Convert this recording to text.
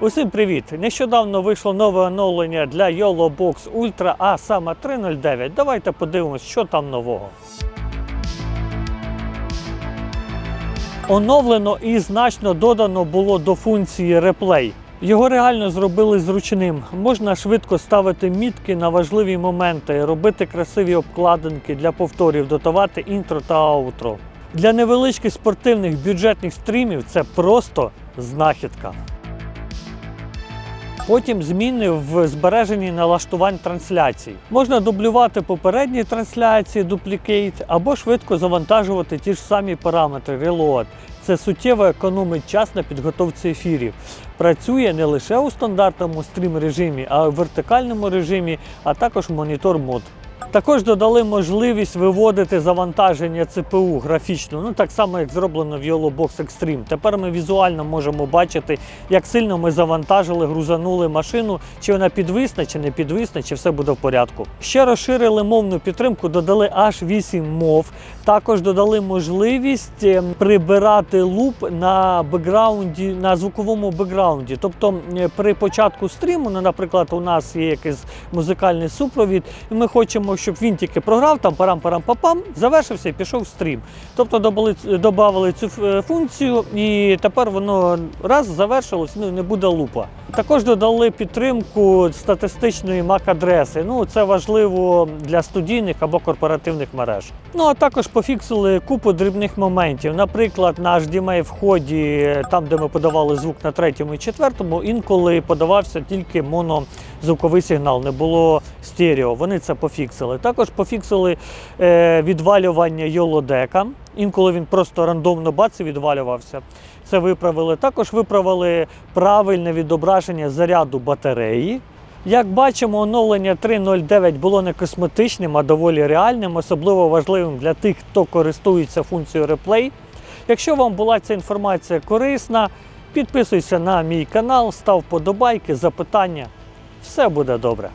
Усім привіт! Нещодавно вийшло нове оновлення для YOLO Box Ultra, а саме 3.09. Давайте подивимось, що там нового. Оновлено і значно додано було до функції реплей. Його реально зробили зручним. Можна швидко ставити мітки на важливі моменти, робити красиві обкладинки для повторів, додавати інтро та аутро. Для невеличких спортивних бюджетних стрімів це просто знахідка. Потім зміни в збереженні налаштувань трансляцій. Можна дублювати попередні трансляції, дуплікейт, або швидко завантажувати ті ж самі параметри Reload. Це суттєво економить час на підготовці ефірів. Працює не лише у стандартному стрім режимі, а й у вертикальному режимі, а також монітор мод. Також додали можливість виводити завантаження ЦПУ графічно, ну так само як зроблено в YOLOBOX Extreme. Тепер ми візуально можемо бачити, як сильно ми завантажили, грузанули машину, чи вона підвисне, чи не підвисне, чи все буде в порядку. Ще розширили мовну підтримку, додали аж 8 мов. Також додали можливість ем, прибирати луп на бекграунді, на звуковому бекграунді. Тобто при початку стріму, ну, наприклад, у нас є якийсь музикальний супровід, і ми хочемо, щоб він тільки програв там парам-парам-папам, завершився і пішов стрім. Тобто додали, цю е, функцію, і тепер воно раз завершилось, ну не буде лупа. Також додали підтримку статистичної MAC-адреси. Ну це важливо для студійних або корпоративних мереж. Ну а також пофіксили купу дрібних моментів. Наприклад, на HDMI вході, там де ми подавали звук на третьому і четвертому, інколи подавався тільки монозвуковий сигнал, не було стерео. Вони це пофіксили. Також пофіксили е, відвалювання йолодека. Інколи він просто рандомно бац відвалювався. Це виправили. Також виправили правильне відображення заряду батареї. Як бачимо, оновлення 3.09 було не косметичним, а доволі реальним, особливо важливим для тих, хто користується функцією реплей. Якщо вам була ця інформація корисна, підписуйся на мій канал, став подобайки, запитання. Все буде добре.